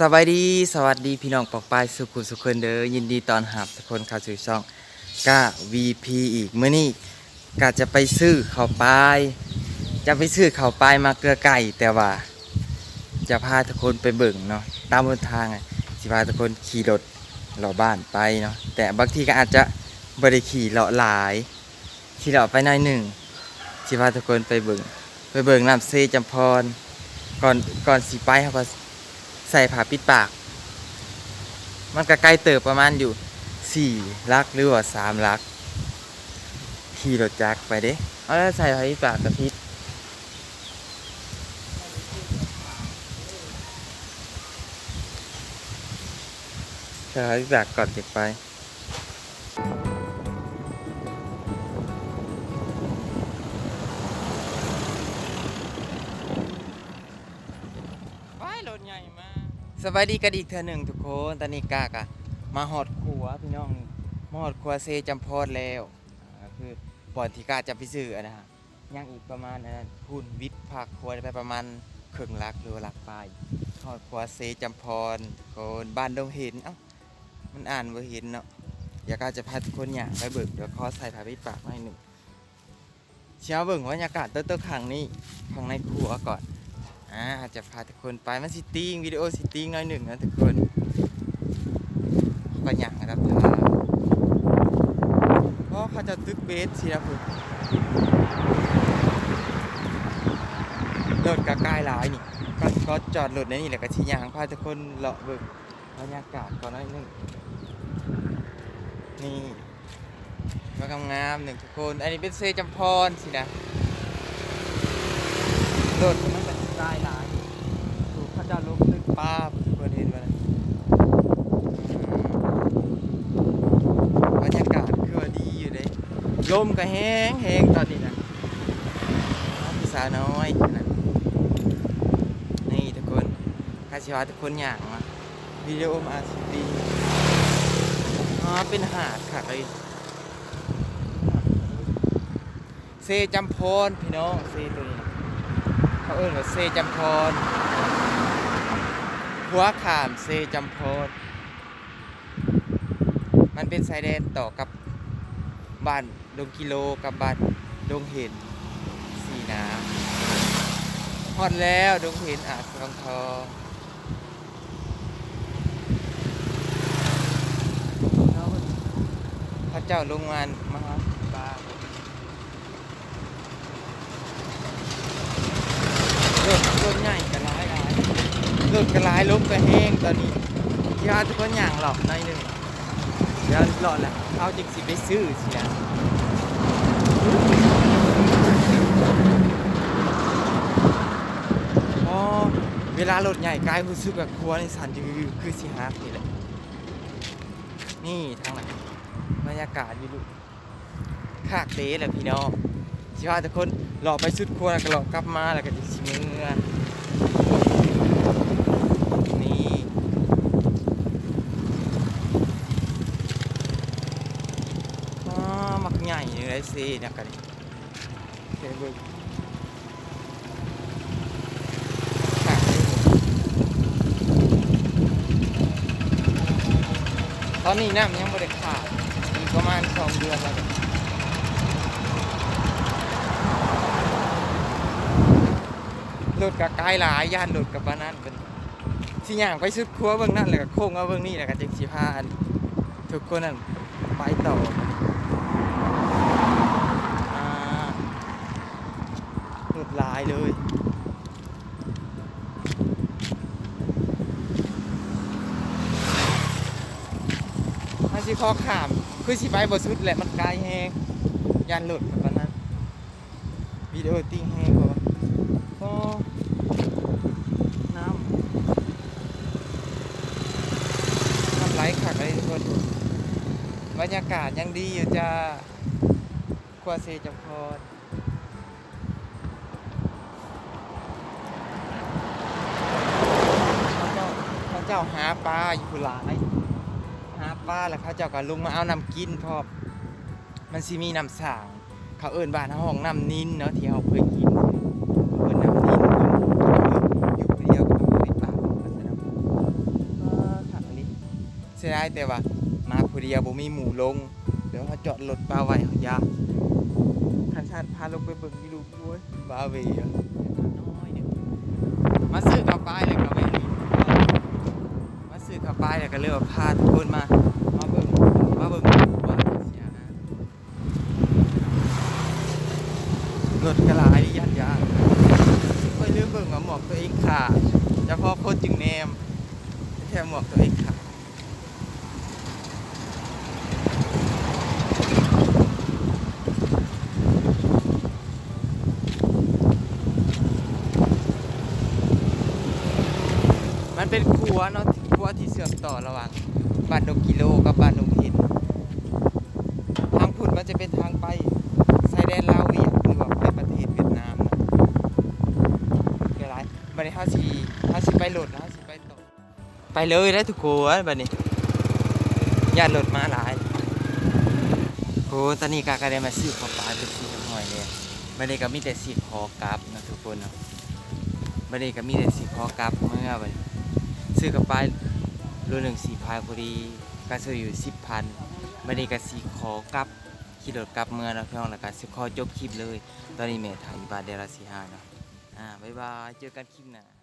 สวัสดีสวัสดีพี่น้องปอกปายสุขุสุขคนเด้อยินดีตอนหับทุกคนเข้าสู่ช่องก้า VP อีกมื้อนี้ก็จะไปซื้อข้าวปลาย จะไปซื้อข้าวปลายมาเกลือไก่แต่ว่า จะพาทุกคนไปเบิ่งเนาะตามบนทางอะสิพาทุกคนขี่รถเลาะบ้านไปเนาะแต่บางทีก็อาจจะบริขี่เลาะหลาย ขี่เลาะไปหน่อยหนึ่งสิพาทุกคนไปเบิ่งไปเบิ่งน้ำเซจำพรก่อนก่อนสิไปเขาก็ ใส่ผ้าปิดปาก มันก็ใกล้เติบประมาณอยู่สี่ลักหรือว่าสามลักขี่รถจักรไปเด้เอาแล้วใส่ผ้าปิดปากกับพิษใส่ผ้าปิดปากก่อนเด็กไป ญ่มากสวัสดีกันอีกเทื่อหนึ่งทุกคนตอนนี้กากะมาหอดขัวพี่น้องนี่มาหอดขัวเซจำพอดแล้วอ่าคือปอนที่กาจะไปซื้ออะนะฮะย่างอีกประมาณอันนั้นคุณวิทย์ผักขัวไปประมาณครึ่งลักหรือว่าลักปลายหอดขัวเซจำพรคนบ้านดงเห็นเอ้ามันอ่านว่าเห็นเนาะอยากาจะพาทุกคนอย่างไปเบิกเดี๋ยวขอใส่ผ้าปิดปากมาให้หนึ่งเช้าเบิ่งบรรยากาศเต้นๆขังนี้ข้างในครัวก่อน อ่าจจะพาทุกคนไปมันซิติ้งวิดีโอซิติ้งน้อยหนึ่งนะทุกคนก็อย่างนะครับท่าเพราะเขาจะตึกเบสสินะคุณรถกะกายหลายนี่ก็ก็จอดรถในนี่แหละก็ชี้ยางพาทุกคนเลาะเบิ่งบรรยากาศก่อนน้อยหนึ่งนี่มางามๆหนึ่งทุกคน อันนี้เป็นเซจำพรสินะรถนเป็ ไตล์หลายถูกพระเจ้าลงตึกป้าเปิดเห็นมาเลยบรรยากาศคือดีอยู่เลยลมก็แห้งแห้งตอนนี้นะพี่สาวน้อยนะนี่ทุกคนคาชิวาทุกคนอย่างมาวิดีโอมาสิดีอ๋อเป็นหาดค่ะเลยเซจำพรพี่น้องเซตัวนี้ เขาเอิ้นว่าเซจำพรหัวขามเซจำพรมันเป็นสายแดนต่อกับบ้านดงกิโลกับบ้านดงเห็นสีน้ำฮอดแล้วดงเห็นอาจทองทองพระเจ้าลงมานมหาบา รถรถใหญ่กระร้ายร้ายรถกระร้ายล้มกระแห้งตอนนี้ที่ว่าทุกคนอย่างหลอกหน่อยหนึงเดี๋ยวหลอดแล้วเขาจึงสิไปซื้อเสียอ๋อเวลารถใหญ่กายรู้สึกแบบครัวในสันจือคือสิฮักนี่แหละนี่ทางไหนบรรยากาศอยู่ดูคากเด้แหละพี่น้องสิว่าทุกคนหลอกไปสุดครัวแล้วก็หลอกกลับมาแล้วก็จะชิมเมื่อ นี่มักใหญ่เลยไอ้ซีนะกันเห็นเบิ่งตอนนี้น้ำยังไม่ได้ขาดอีกประมาณสองเดือนแล้ว รถกับกายหลายย่านรถกับบ้านนั้นเป็นสิย่างไปสุดครัวเบื้องนั่นแล้วก็โค้งเอาเบื้องนี้แล้วก็จังสิพาอันทุกคนนั่นไปต่อรถหลายเลยถ้าสิขอขามคือสิไปบ่สุดแหละมันไกลแฮงย่านรถกับบนั้นวิดีโอติ้งแฮงกว่า ก็น้ำน้ำไหลขักเลยทุกคนบรรยากาศยังดีอยู่จะกัวเซจำพรเขาเจ้าเขาเจ้าหาปลาอยู่หลายหาปลาแล้วเขาเจ้าก็ลุงมาเอาน้ำกินพอมมันสิมีน้ำสางเขาเอิ้นบ้านห้องน้ำนินเนาะที่เขาเคย สียดายแต่ว่า มาผู้เดียวบ่มีหมู่ลง เดี๋ยวเขาจอดรถป้าไว้เขายากท่านชาติพาลงไปเบิ่งที่ลูกด้วยบ้าเวียมาซื้อกับป้ายเลยกับแม่ลีมาซื้อกับป้ายเลยก็เลยว่าพาทุกคนมา มาเบิ่งมาเบิ่งว่าเสียนะรถกระลายยัดยากค่อยลืมเบิ่งว่าหมวกตัวเองขาดเฉพาะโคตรจึงแนมแค่หมวกตัวเองขาด มันเป็นครัวเนาะครัวที่เชื่อมต่อระหว่างบ้านดงกิโลกับบ้านดงหินทางพุ่นมันจะเป็นทางไปชายแดนลาวเวียดหรือว่าไปประเทศเวียดนามนะเกี่ยวไรบัดนี้เฮาสิเฮาสิไปโหลดนะเฮาสิไปต่อไปเลยได้ทุกคนบัดนี้ญาติโหลดมาหลายโอ้ตอนนี้กากระได้มาซื้อข้าวปลาเป็นสีหน่อยเลยบัดนี้ก็มีแต่สีขอกลับนะทุกคนเนาะบันนี้ก็มีแต่สีพอกลับเมื่อบัดนี้ ซื้อกระป๋ายรุ่นหนึ่งสี่พันพอดีก็ซื้ออยู่สิบพันไม่ได้ก็สีขอกลับขี่รถกลับเมืองนะพี่น้องแล้วก็สิขอจบคลิปเลย ตอนนี้เม่ถ่ายอยู่บ้านเดลาสีห้าเนาะอ่าบ๊ายบายเจอกันคลิปหน้า